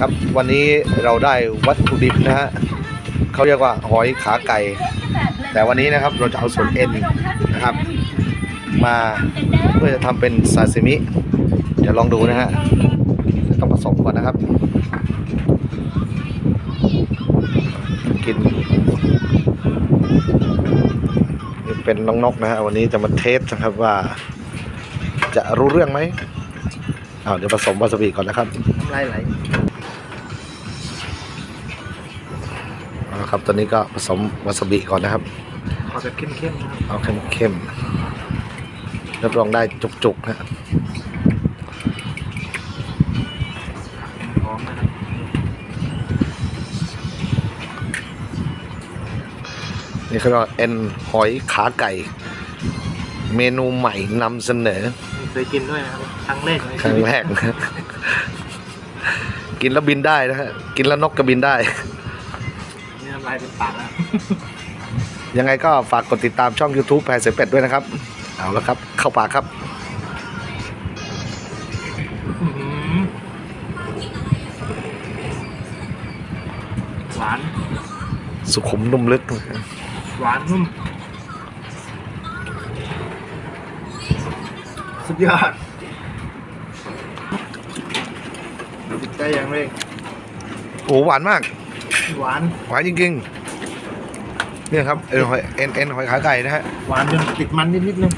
ครับ วันนี้เราได้วัตถุดิบนะฮะเขาเรียกว่าหอยขาไก่ แต่วันนี้นะครับเราจะเอาส่วนเอ็นนะครับ มาเพื่อจะทำเป็นซาซิมิ เดี๋ยวลองดูนะฮะต้องผสมก่อนนะครับ กินนี่เป็นน้องนกนะฮะวันนี้จะมาเทสนะครับว่า จะรู้เรื่องไหมอ้าเดี๋ยวผสมวาซาบิก่อนนะครับน้ำลายไหล เอาละครับ ตอนนี้ก็ผสมวาซาบิก่อนนะครับขอแบบเข้มๆนะครับเอาเข้มๆรับรองได้จุกๆนะหอมนะครับนี่เขาเรียกว่าเอ็นหอยขาไก่ เมนูใหม่นำเสนอเคยกินด้วยนะครับครั้งแรกในครั้งแรกนะ กินแล้วบินได้นะฮะ กินแล้วนกก็บินได้นี่น้ำ ลายเป็นปากแล้ว ยังไงก็ฝากกดติดตามช่อง YouTube แพรเสเป็ดด้วยนะครับ เอาละครับ เข้าปากครับ อื้อหือหวาน สุขุมนุ่มลึก หวานนุ่ม สุดยอดติดใจอย่างเร่งโอ้โหหวานมาก หวาน หวานจริงๆเนี่ยครับเอ็นหอยเอ็นเอ็นหอยขาไก่นะฮะ หวานจนติดมันนิดๆนึง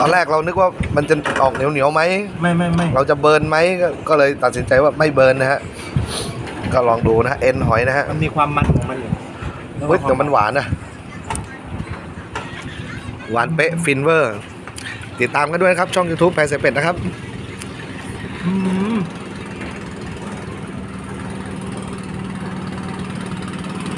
ตอนแรกเรานึกว่ามันจะออกเหนียวเหนียวๆไหมไม่ไม่ไม่เราจะเบิร์นไหมก็ก็เลยตัดสินใจว่าไม่เบิร์นนะฮะ ก็ลองดูนะฮะเอ็นหอยนะฮะมันมีความมันของมันอยู่เฮ้ยแต่มันหวานนะหวานเป๊ะฟินเวอร์ ติดตามกันด้วยนะครับ ช่อง YouTube แพรเสเป็ดนะครับ อื้อหือ